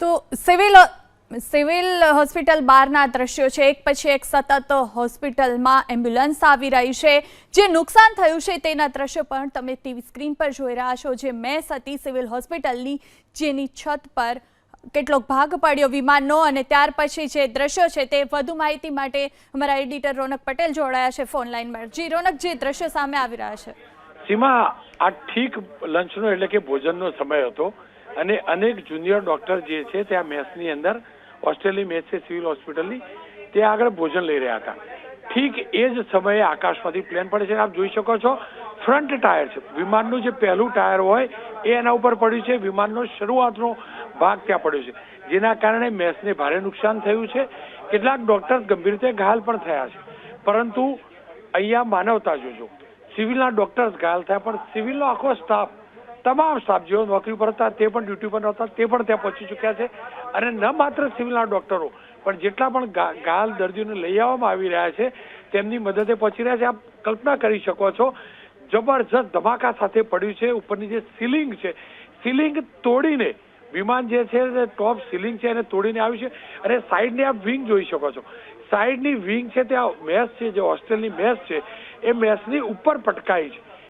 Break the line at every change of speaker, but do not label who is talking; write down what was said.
તો civil civil hospital બહારના દ્રશ્યો છે. એક પછી એક સતત હોસ્પિટલમાં એમ્બ્યુલન્સ આવી રહી છે. જે નુકસાન થયું છે તેના દ્રશ્યો પણ તમે ટીવી સ્ક્રીન પર જોઈ રહ્યા છો. જે મેં હતી સિવિલ હોસ્પિટલની, જેની છત પર કેટલોક ભાગ પડ્યો વિમાનનો અને ત્યાર પછી જે દ્રશ્યો છે તે વધુ માહિતી માટે અમારા એડિટર રોનક પટેલ જોડાયા છે ફોન લાઈનમાં જી, રોનક, જે દ્રશ્યો સામે આવી રહ્યા છે?
સીમા, આ ઠીક લંચનો એટલે કે ભોજનનો સમય હતો. અને અનેક જુનિયર ડોક્ટર જે છે તે આ મેસની અંદર ઓસ્ટ્રેલિયા મેસ છે સિવિલ હોસ્પિટલની તે આગળ ભોજન લઈ રહ્યા હતા. ઠીક એ જ સમયે આકાશમાંથી પ્લેન પડે છે આપ જોઈ શકો છો, ફ્રન્ટ ટાયર છે. વિમાનનું જે પહેલું ટાયર હોય એ એના ઉપર પડ્યું છે. વિમાનનો શરૂઆતનો ભાગ ત્યાં પડ્યો છે. જેના કારણે મેસને ભારે નુકસાન થયું છે. કેટલાક ડોક્ટર ગંભીર રીતે ઘાયલ પણ થયા છે. પરંતુ અહીંયા માનવતા જોજો. સિવિલના ડોક્ટર્સ ઘાયલ થયા, પણ સિવિલનો આખો સ્ટાફ તમામ સ્ટાફ જેઓ નોકરી પર હતા, તે પણ ડ્યુટી પર હતા તે પણ ત્યાં પહોંચી ચૂક્યા છે. અને ન માત્ર સિવિલના ડોક્ટરો પણ જેટલા પણ ઘાયલ દર્દીઓને લઈ આવવામાં આવી રહ્યા છે, તેમની મદદે પહોંચી રહ્યા છે. આપ કલ્પના કરી શકો છો, જબરજસ્ત ધમાકા સાથે પડ્યું છે. ઉપરની જે સીલિંગ છે સીલિંગ તોડીને, વિમાન જે છે ટોપ સીલિંગ છે, એને તોડીને આવ્યું છે. અને સાઈડની આપ વિંગ જોઈ શકો છો. સાઈડની વિંગ છે તે આ મેસ છે, જે હોસ્ટેલની મેસ છે, એ મેસની ઉપર પટકાઈ છે.